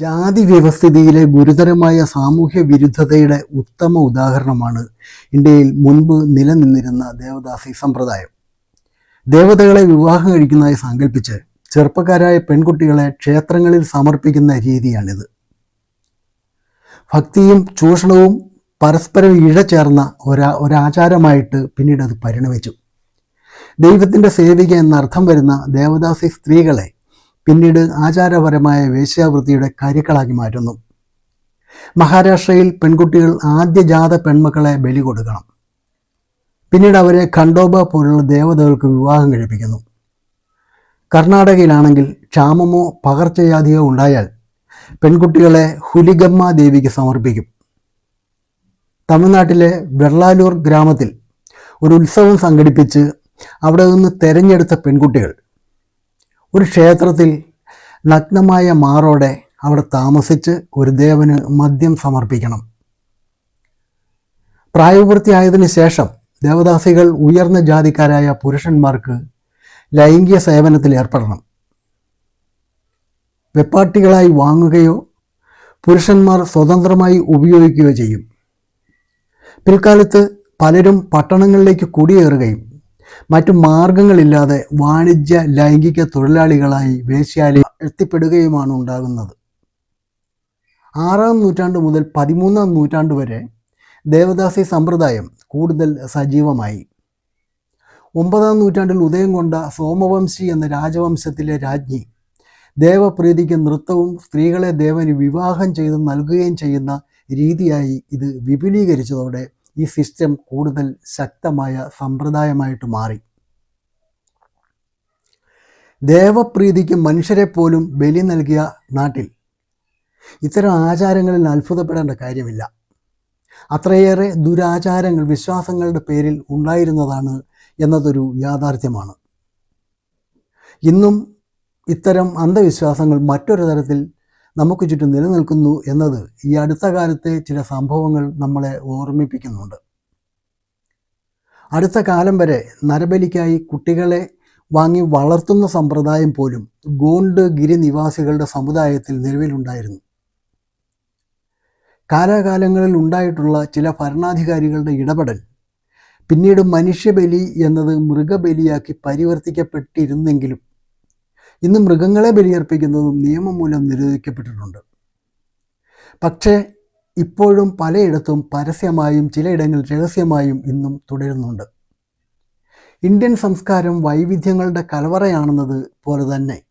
ജാതി വ്യവസ്ഥിതിയിലെ ഗുരുതരമായ സാമൂഹ്യ വിരുദ്ധതയുടെ ഉത്തമ ഉദാഹരണമാണ് ഇന്ത്യയിൽ മുൻപ് നിലനിന്നിരുന്ന ദേവദാസി സമ്പ്രദായം. ദേവതകളെ വിവാഹം കഴിക്കുന്നതായി സങ്കല്പിച്ച് ചെറുപ്പക്കാരായ പെൺകുട്ടികളെ ക്ഷേത്രങ്ങളിൽ സമർപ്പിക്കുന്ന രീതിയാണിത്. ഭക്തിയും ചൂഷണവും പരസ്പരം ഇഴചേർന്ന ഒരാ ഒരാചാരമായിട്ട് പിന്നീട് അത് പരിണമിച്ചു. ദൈവത്തിന്റെ സേവിക എന്നർത്ഥം വരുന്ന ദേവദാസി സ്ത്രീകളെ പിന്നീട് ആചാരപരമായ വേശ്യാവൃത്തിയുടെ കരുക്കളാക്കി മാറ്റുന്നു. മഹാരാഷ്ട്രയിൽ പെൺകുട്ടികൾ ആദ്യജാത പെൺമക്കളെ ബലി കൊടുക്കണം. പിന്നീട് അവരെ ഖണ്ഡോബ പോലുള്ള ദേവതകൾക്ക് വിവാഹം കഴിപ്പിക്കുന്നു. കർണാടകയിലാണെങ്കിൽ ക്ഷാമമോ പകർച്ചവ്യാധിയോ ഉണ്ടായാൽ പെൺകുട്ടികളെ ഹുലിഗമ്മ ദേവിക്ക് സമർപ്പിക്കും. തമിഴ്നാട്ടിലെ വെള്ളാലൂർ ഗ്രാമത്തിൽ ഒരു ഉത്സവം സംഘടിപ്പിച്ച് അവിടെ നിന്ന് തെരഞ്ഞെടുത്ത പെൺകുട്ടികൾ ഒരു ക്ഷേത്രത്തിൽ നഗ്നമായ മാറോടെ അവിടെ താമസിച്ച് ഒരു ദേവന് മദ്യം സമർപ്പിക്കണം. പ്രായപൂർത്തിയായതിനു ശേഷം ദേവദാസികൾ ഉയർന്ന ജാതിക്കാരായ പുരുഷന്മാർക്ക് ലൈംഗിക സേവനത്തിൽ ഏർപ്പെടണം. വെപ്പാട്ടികളായി വാങ്ങുകയോ പുരുഷന്മാർ സ്വതന്ത്രമായി ഉപയോഗിക്കുകയോ ചെയ്യും. പിൽക്കാലത്ത് പലരും പട്ടണങ്ങളിലേക്ക് കുടിയേറുകയും മറ്റു മാർഗങ്ങളില്ലാതെ വാണിജ്യ ലൈംഗിക തൊഴിലാളികളായി വേശ്യാലയം എത്തിപ്പെടുകയുമാണ് ഉണ്ടാകുന്നത്. ആറാം നൂറ്റാണ്ട് മുതൽ പതിമൂന്നാം നൂറ്റാണ്ട് വരെ ദേവദാസി സമ്പ്രദായം കൂടുതൽ സജീവമായി. ഒമ്പതാം നൂറ്റാണ്ടിൽ ഉദയം കൊണ്ട സോമവംശി എന്ന രാജവംശത്തിലെ രാജ്ഞി ദേവപ്രീതിക്ക് നൃത്തവും സ്ത്രീകളെ ദേവന് വിവാഹം ചെയ്ത് നൽകുകയും ചെയ്യുന്ന രീതിയായി ഇത് വിപുലീകരിച്ചതോടെ ഈ സിസ്റ്റം കൂടുതൽ ശക്തമായ സമ്പ്രദായമായിട്ട് മാറി. ദേവപ്രീതിക്ക് മനുഷ്യരെ പോലും ബലി നൽകിയ നാട്ടിൽ ഇത്തരം ആചാരങ്ങളിൽ അത്ഭുതപ്പെടേണ്ട കാര്യമില്ല. അത്രയേറെ ദുരാചാരങ്ങൾ വിശ്വാസങ്ങളുടെ പേരിൽ ഉണ്ടായിരുന്നതാണ് എന്നതൊരു യാഥാർത്ഥ്യമാണ്. ഇന്നും ഇത്തരം അന്ധവിശ്വാസങ്ങൾ മറ്റൊരു തരത്തിൽ നമുക്ക് ചുറ്റും നിലനിൽക്കുന്നു എന്നത് ഈ അടുത്ത കാലത്തെ ചില സംഭവങ്ങൾ നമ്മളെ ഓർമ്മിപ്പിക്കുന്നുണ്ട്. അടുത്ത കാലം വരെ നരബലിക്കായി കുട്ടികളെ വാങ്ങി വളർത്തുന്ന സമ്പ്രദായം പോലും ഗോണ്ട് ഗിരി നിവാസികളുടെ സമുദായത്തിൽ നിലവിലുണ്ടായിരുന്നു. കാലാകാലങ്ങളിൽ ഉണ്ടായിട്ടുള്ള ചില ഭരണാധികാരികളുടെ ഇടപെടൽ പിന്നീട് മനുഷ്യബലി എന്നത് മൃഗബലിയാക്കി പരിവർത്തിക്കപ്പെട്ടിരുന്നെങ്കിലും ഇന്ന് മൃഗങ്ങളെ ബലിയർപ്പിക്കുന്നതും നിയമം മൂലം നിരോധിക്കപ്പെട്ടിട്ടുണ്ട്. പക്ഷേ ഇപ്പോഴും പലയിടത്തും പരസ്യമായും ചിലയിടങ്ങളിൽ രഹസ്യമായും ഇന്നും തുടരുന്നുണ്ട്. ഇന്ത്യൻ സംസ്കാരം വൈവിധ്യങ്ങളുടെ കലവറയാണെന്നത് പോലെ തന്നെ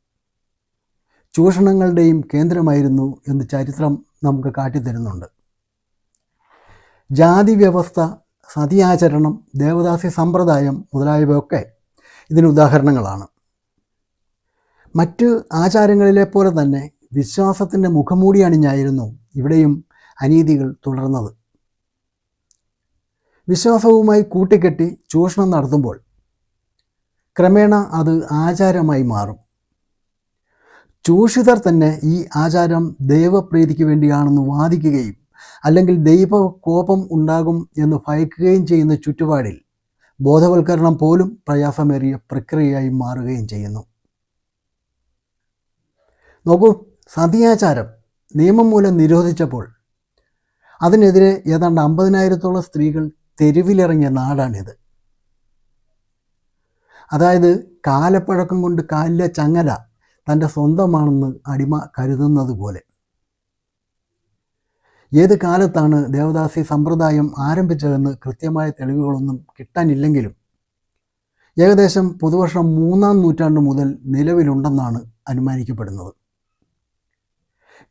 ചൂഷണങ്ങളുടെയും കേന്ദ്രമായിരുന്നു എന്ന് ചരിത്രം നമുക്ക് കാട്ടിത്തരുന്നുണ്ട്. ജാതി വ്യവസ്ഥ സതിയാചരണം ദേവദാസി സമ്പ്രദായം മുതലായവയൊക്കെ ഇതിന് ഉദാഹരണങ്ങളാണ്. മറ്റ് ആചാരങ്ങളിലെ പോലെ തന്നെ വിശ്വാസത്തിന്റെ മുഖമൂടി അണിഞ്ഞായിരുന്നു ഇവിടെയും അനീതികൾ തുടർന്നത്. വിശ്വാസവുമായി കൂട്ടിക്കെട്ടി ചൂഷണം നടത്തുമ്പോൾ ക്രമേണ അത് ആചാരമായി മാറും. ചൂഷിതർ തന്നെ ഈ ആചാരം ദൈവപ്രീതിക്ക് വേണ്ടിയാണെന്ന് വാദിക്കുകയും അല്ലെങ്കിൽ ദൈവ കോപം ഉണ്ടാകും എന്ന് ഭയക്കുകയും ചെയ്യുന്ന ചുറ്റുപാടിൽ ബോധവൽക്കരണം പോലും പ്രയാസമേറിയ പ്രക്രിയയായി മാറുകയും ചെയ്യുന്നു. നോക്കൂ സതിയാചാരം നിയമം മൂലം നിരോധിച്ചപ്പോൾ. അതിനെതിരെ ഏതാണ്ട് അമ്പതിനായിരത്തോളം സ്ത്രീകൾ തെരുവിലിറങ്ങിയ നാടാണിത്. അതായത് കാലപ്പഴക്കം കൊണ്ട് കാലിലെ ചങ്ങല തന്റെ സ്വന്തമാണെന്ന് അടിമ കരുതുന്നത് പോലെ. ഏത് കാലത്താണ് ദേവദാസി സമ്പ്രദായം ആരംഭിച്ചതെന്ന് കൃത്യമായ തെളിവുകളൊന്നും കിട്ടാനില്ലെങ്കിലും ഏകദേശം പുതുവർഷം മൂന്നാം നൂറ്റാണ്ട് മുതൽ നിലവിലുണ്ടെന്നാണ് അനുമാനിക്കപ്പെടുന്നത്.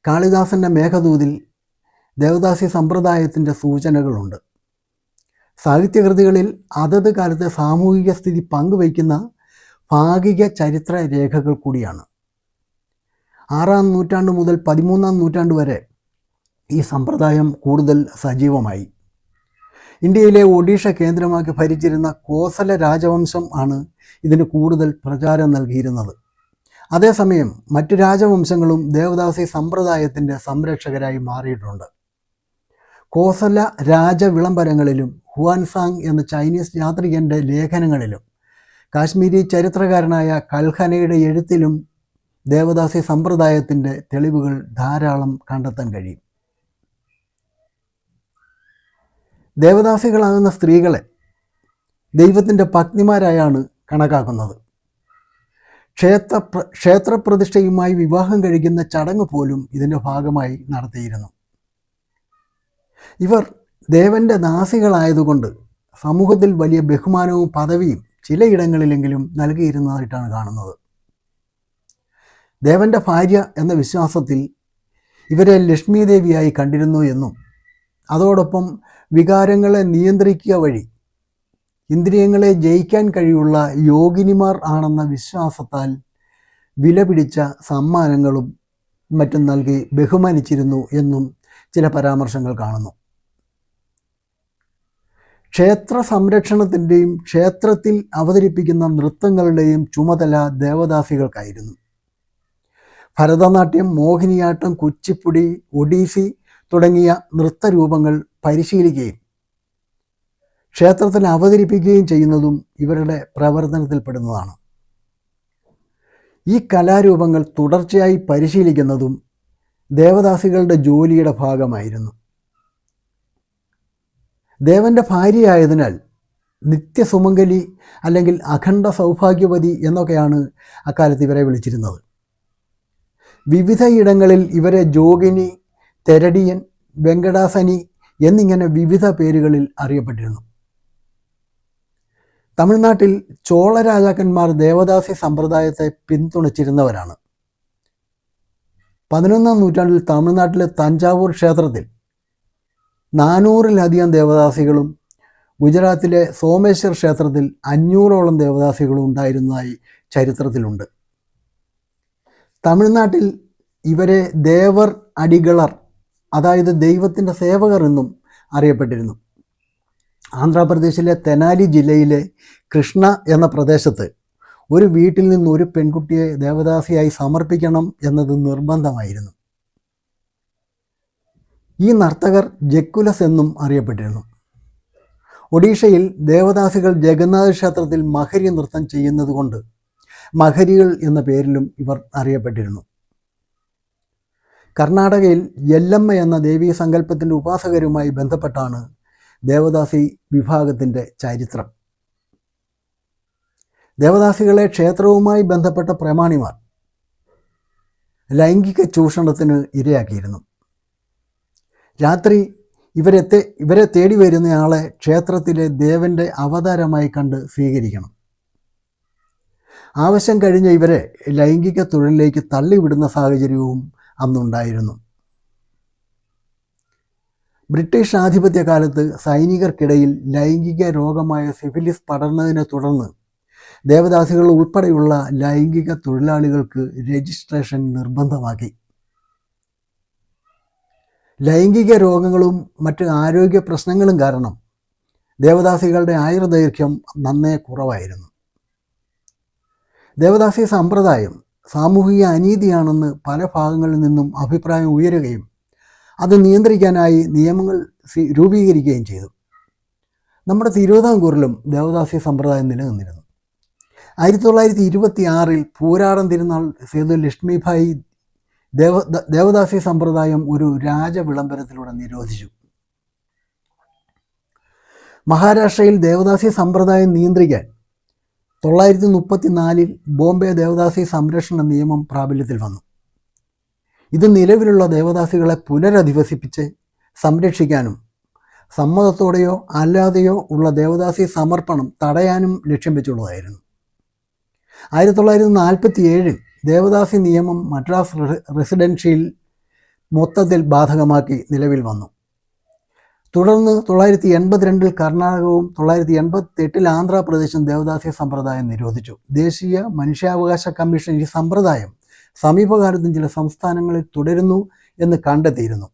കാളിദാസന്റെ മേഘദൂതിൽ ദേവദാസി സമ്പ്രദായത്തിന്റെ സൂചനകളുണ്ട്. സാഹിത്യകൃതികളിൽ അതത് കാലത്തെ സാമൂഹിക സ്ഥിതി പങ്കുവയ്ക്കുന്ന ഭാഗിക ചരിത്ര രേഖകൾ കൂടിയാണ്. ആറാം നൂറ്റാണ്ട് മുതൽ പതിമൂന്നാം നൂറ്റാണ്ട് വരെ ഈ സമ്പ്രദായം കൂടുതൽ സജീവമായി. ഇന്ത്യയിലെ ഒഡീഷ കേന്ദ്രമാക്കി ഭരിച്ചിരുന്ന കോസല രാജവംശം ആണ് ഇതിന് കൂടുതൽ പ്രചാരം നൽകിയിരുന്നത്. അതേസമയം മറ്റു രാജവംശങ്ങളും ദേവദാസി സമ്പ്രദായത്തിന്റെ സംരക്ഷകരായി മാറിയിട്ടുണ്ട്. കോസല രാജവിളംബരങ്ങളിലും ഹുവാൻസാങ് എന്ന ചൈനീസ് യാത്രികന്റെ ലേഖനങ്ങളിലും കാശ്മീരി ചരിത്രകാരനായ കൽഹനയുടെ എഴുത്തിലും ദേവദാസി സമ്പ്രദായത്തിന്റെ തെളിവുകൾ ധാരാളം കണ്ടെത്താൻ കഴിയും. ദേവദാസികളാകുന്ന സ്ത്രീകളെ ദൈവത്തിന്റെ പത്നിമാരായാണ് കണക്കാക്കുന്നത്. ക്ഷേത്ര ക്ഷേത്രപ്രതിഷ്ഠയുമായി വിവാഹം കഴിക്കുന്ന ചടങ്ങ് പോലും ഇതിന്റെ ഭാഗമായി നടത്തിയിരുന്നു. ഇവർ ദേവന്റെ ദാസികളായതുകൊണ്ട് സമൂഹത്തിൽ വലിയ ബഹുമാനവും പദവിയും ചിലയിടങ്ങളിലെങ്കിലും നൽകിയിരുന്നതായിട്ടാണ് കാണുന്നത്. ദേവന്റെ ഭാര്യ എന്ന വിശ്വാസത്തിൽ ഇവരെ ലക്ഷ്മി ദേവിയായി കണ്ടിരുന്നു എന്നും അതോടൊപ്പം വികാരങ്ങളെ നിയന്ത്രിക്കുക വഴി ഇന്ദ്രിയങ്ങളെ ജയിക്കാൻ കഴിയുള്ള യോഗിനിമാർ ആണെന്ന വിശ്വാസത്താൽ വില പിടിച്ച സമ്മാനങ്ങളും മറ്റും നൽകി ബഹുമാനിച്ചിരുന്നു എന്നും ചില പരാമർശങ്ങൾ കാണുന്നു. ക്ഷേത്ര സംരക്ഷണത്തിന്റെയും ക്ഷേത്രത്തിൽ അവതരിപ്പിക്കുന്ന നൃത്തങ്ങളുടെയും ചുമതല ദേവദാസികൾക്കായിരുന്നു. ഭരതനാട്യം മോഹിനിയാട്ടം കുച്ചിപ്പുടി ഒഡീസി തുടങ്ങിയ നൃത്തരൂപങ്ങൾ പരിശീലിക്കുകയും ക്ഷേത്രത്തിൽ അവതരിപ്പിക്കുകയും ചെയ്യുന്നതും ഇവരുടെ പ്രവർത്തനത്തിൽപ്പെടുന്നതാണ്. ഈ കലാരൂപങ്ങൾ തുടർച്ചയായി പരിശീലിക്കുന്നതും ദേവദാസികളുടെ ജോലിയുടെ ഭാഗമായിരുന്നു. ദേവന്റെ ഭാര്യയായതിനാൽ നിത്യസുമംഗലി അല്ലെങ്കിൽ അഖണ്ഡ സൗഭാഗ്യവതി എന്നൊക്കെയാണ് അക്കാലത്ത് ഇവരെ വിളിച്ചിരുന്നത്. വിവിധയിടങ്ങളിൽ ഇവരെ ജോഗിനി തെരടിയൻ വെങ്കടാസനി എന്നിങ്ങനെ വിവിധ പേരുകളിൽ അറിയപ്പെട്ടിരുന്നു. തമിഴ്നാട്ടിൽ ചോള രാജാക്കന്മാർ ദേവദാസി സമ്പ്രദായത്തെ പിന്തുണച്ചിരുന്നവരാണ്. പതിനൊന്നാം നൂറ്റാണ്ടിൽ തമിഴ്നാട്ടിലെ തഞ്ചാവൂർ ക്ഷേത്രത്തിൽ നാനൂറിലധികം ദേവദാസികളും ഗുജറാത്തിലെ സോമേശ്വർ ക്ഷേത്രത്തിൽ അഞ്ഞൂറോളം ദേവദാസികളും ഉണ്ടായിരുന്നതായി ചരിത്രത്തിലുണ്ട്. തമിഴ്നാട്ടിൽ ഇവരെ ദേവർ അടികളർ അതായത് ദൈവത്തിന്റെ സേവകർ എന്നും അറിയപ്പെട്ടിരുന്നു. ആന്ധ്രാപ്രദേശിലെ തെനാലി ജില്ലയിലെ കൃഷ്ണ എന്ന പ്രദേശത്ത് ഒരു വീട്ടിൽ നിന്ന് ഒരു പെൺകുട്ടിയെ ദേവദാസിയായി സമർപ്പിക്കണം എന്നത് നിർബന്ധമായിരുന്നു. ഈ നർത്തകർ ജക്കുലസ് എന്നും അറിയപ്പെട്ടിരുന്നു. ഒഡീഷയിൽ ദേവദാസികൾ ജഗന്നാഥ ക്ഷേത്രത്തിൽ മഹരി നൃത്തം ചെയ്യുന്നതുകൊണ്ട് മഹരികൾ എന്ന പേരിലും ഇവർ അറിയപ്പെട്ടിരുന്നു. കർണാടകയിൽ യെല്ലമ്മ എന്ന ദേവീ സങ്കല്പത്തിന്റെ ഉപാസകരുമായി ബന്ധപ്പെട്ടാണ് ദേവദാസി വിഭാഗത്തിന്റെ ചരിത്രം. ദേവദാസികളെ ക്ഷേത്രവുമായി ബന്ധപ്പെട്ട പ്രമാണിമാർ ലൈംഗിക ചൂഷണത്തിന് ഇരയാക്കിയിരുന്നു. രാത്രി ഇവരെ ഇവരെ തേടി വരുന്നയാളെ ക്ഷേത്രത്തിലെ ദേവന്റെ അവതാരമായി കണ്ട് സ്വീകരിക്കണം. ആവശ്യം കഴിഞ്ഞ ഇവരെ ലൈംഗിക തൊഴിലിലേക്ക് തള്ളിവിടുന്ന സാഹചര്യവും അന്നുണ്ടായിരുന്നു. ബ്രിട്ടീഷ് ആധിപത്യ ആധിപത്യകാലത്ത് സൈനികർക്കിടയിൽ ലൈംഗിക രോഗമായ സിഫിലിസ് പടർന്നതിനെ തുടർന്ന് ദേവദാസികൾ ഉൾപ്പെടെയുള്ള ലൈംഗിക തൊഴിലാളികൾക്ക് രജിസ്ട്രേഷൻ നിർബന്ധമാക്കി. ലൈംഗിക രോഗങ്ങളും മറ്റ് ആരോഗ്യ പ്രശ്നങ്ങളും കാരണം ദേവദാസികളുടെ ആയുർദൈർഘ്യം നന്നേ കുറവായിരുന്നു. ദേവദാസി സമ്പ്രദായം സാമൂഹിക അനീതിയാണെന്ന് പല ഭാഗങ്ങളിൽ നിന്നും അഭിപ്രായം ഉയരുകയും അത് നിയന്ത്രിക്കാനായി നിയമങ്ങൾ രൂപീകരിക്കുകയും ചെയ്തു. നമ്മുടെ തിരുവിതാംകൂറിലും ദേവദാസ്യ സമ്പ്രദായം നിലനിന്നിരുന്നു. ആയിരത്തി തൊള്ളായിരത്തി ഇരുപത്തി ആറിൽ പൂരാടം തിരുനാൾ സേതു ലക്ഷ്മിഭായി ദേവ ദേവദാസ്യ സമ്പ്രദായം ഒരു രാജവിളംബരത്തിലൂടെ നിരോധിച്ചു. മഹാരാഷ്ട്രയിൽ ദേവദാസ്യ സമ്പ്രദായം നിയന്ത്രിക്കാൻ തൊള്ളായിരത്തി മുപ്പത്തി നാലിൽ ബോംബെ ദേവദാസി സംരക്ഷണ നിയമം പ്രാബല്യത്തിൽ വന്നു. ഇത് നിലവിലുള്ള ദേവദാസികളെ പുനരധിവസിപ്പിച്ച് സംരക്ഷിക്കാനും സമ്മതത്തോടെയോ അല്ലാതെയോ ഉള്ള ദേവദാസി സമർപ്പണം തടയാനും ലക്ഷ്യം വെച്ചുള്ളതായിരുന്നു. ആയിരത്തി തൊള്ളായിരത്തി നാൽപ്പത്തി ഏഴിൽ ദേവദാസി നിയമം മദ്രാസ് റെസിഡൻഷ്യയിൽ മൊത്തത്തിൽ ബാധകമാക്കി നിലവിൽ വന്നു. തുടർന്ന് തൊള്ളായിരത്തി എൺപത്തിരണ്ടിൽ കർണാടകവും തൊള്ളായിരത്തി എൺപത്തി എട്ടിൽ ആന്ധ്രാപ്രദേശും ദേവദാസി സമ്പ്രദായം നിരോധിച്ചു. ദേശീയ മനുഷ്യാവകാശ കമ്മീഷൻ ഈ സമ്പ്രദായം സമീപകാലത്തും ചില സംസ്ഥാനങ്ങളിൽ തുടരുന്നു എന്ന് കണ്ടെത്തിയിരുന്നു.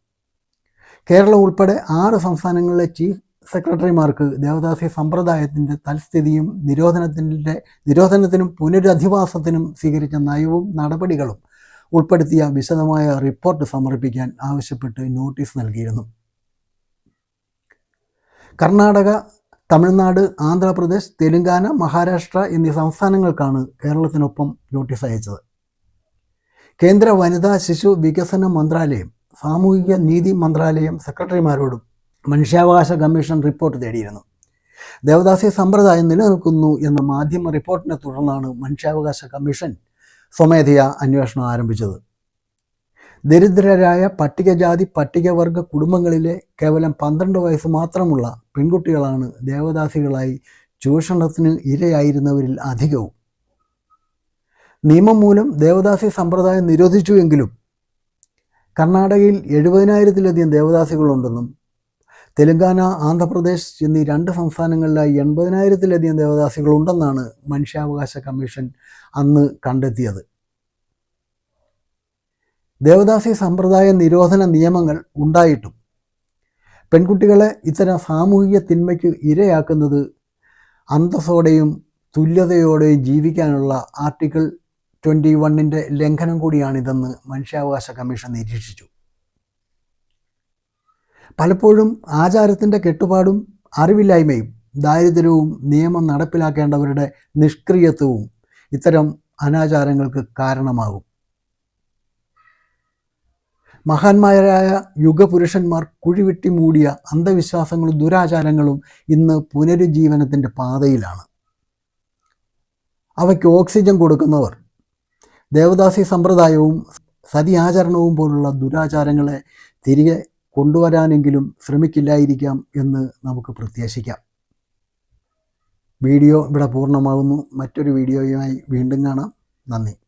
കേരളം ഉൾപ്പെടെ ആറ് സംസ്ഥാനങ്ങളിലെ ചീഫ് സെക്രട്ടറിമാർക്ക് ദേവദാസി സമ്പ്രദായത്തിന്റെ തൽസ്ഥിതിയും നിരോധനത്തിന്റെ നിരോധനത്തിനും പുനരധിവാസത്തിനും സ്വീകരിച്ച നയവും നടപടികളും ഉൾപ്പെടുത്തിയ വിശദമായ റിപ്പോർട്ട് സമർപ്പിക്കാൻ ആവശ്യപ്പെട്ട് നോട്ടീസ് നൽകിയിരുന്നു. കർണാടക തമിഴ്നാട് കേന്ദ്ര വനിതാ ശിശു വികസന മന്ത്രാലയം സാമൂഹിക നീതി മന്ത്രാലയം സെക്രട്ടറിമാരോടും മനുഷ്യാവകാശ കമ്മീഷൻ റിപ്പോർട്ട് തേടിയിരുന്നു. ദേവദാസി സമ്പ്രദായം നിലനിൽക്കുന്നു എന്ന മാധ്യമ റിപ്പോർട്ടിനെ തുടർന്നാണ് മനുഷ്യാവകാശ കമ്മീഷൻ സ്വമേധയാ അന്വേഷണം ആരംഭിച്ചത്. ദരിദ്രരായ പട്ടികജാതി പട്ടികവർഗ കുടുംബങ്ങളിലെ കേവലം പന്ത്രണ്ട് വയസ്സ് മാത്രമുള്ള പെൺകുട്ടികളാണ് ദേവദാസികളായി ചൂഷണത്തിന് ഇരയായിരുന്നവരിൽ അധികവും. നിയമം മൂലം ദേവദാസി സമ്പ്രദായം നിരോധിച്ചുവെങ്കിലും കർണാടകയിൽ എഴുപതിനായിരത്തിലധികം ദേവദാസികളുണ്ടെന്നും തെലങ്കാന ആന്ധ്രാപ്രദേശ് എന്നീ രണ്ട് സംസ്ഥാനങ്ങളിലായി എൺപതിനായിരത്തിലധികം ദേവദാസികളുണ്ടെന്നാണ് മനുഷ്യാവകാശ കമ്മീഷൻ അന്ന് കണ്ടെത്തിയത്. ദേവദാസി സമ്പ്രദായ നിരോധന നിയമങ്ങൾ ഉണ്ടായിട്ടും പെൺകുട്ടികളെ ഇത്തരം സാമൂഹിക തിന്മയ്ക്ക് ഇരയാക്കുന്നത് അന്തസ്സോടെയും തുല്യതയോടെയും ജീവിക്കാനുള്ള ആർട്ടിക്കിൾ ട്വന്റി വണ്ണിന്റെ ലംഘനം കൂടിയാണിതെന്ന് മനുഷ്യാവകാശ കമ്മീഷൻ നിരീക്ഷിച്ചു. പലപ്പോഴും ആചാരത്തിന്റെ കെട്ടുപാടും അറിവില്ലായ്മയും ദാരിദ്ര്യവും നിയമം നടപ്പിലാക്കേണ്ടവരുടെ നിഷ്ക്രിയത്വവും ഇത്തരം അനാചാരങ്ങൾക്ക് കാരണമാകും. മഹാന്മാരായ യുഗപുരുഷന്മാർ കുഴിവിട്ടി മൂടിയ അന്ധവിശ്വാസങ്ങളും ദുരാചാരങ്ങളും ഇന്ന് പുനരുജ്ജീവനത്തിന്റെ പാതയിലാണ്. അവയ്ക്ക് ഓക്സിജൻ കൊടുക്കുന്നവർ ദേവദാസി സമ്പ്രദായവും സതി ആചരണവും പോലുള്ള ദുരാചാരങ്ങളെ തിരികെ കൊണ്ടുവരാനെങ്കിലും ശ്രമിക്കില്ലായിരിക്കാം എന്ന് നമുക്ക് പ്രത്യാശിക്കാം. വീഡിയോ ഇവിടെ പൂർണമാകുന്നു. മറ്റൊരു വീഡിയോയുമായി വീണ്ടും കാണാം. നന്ദി.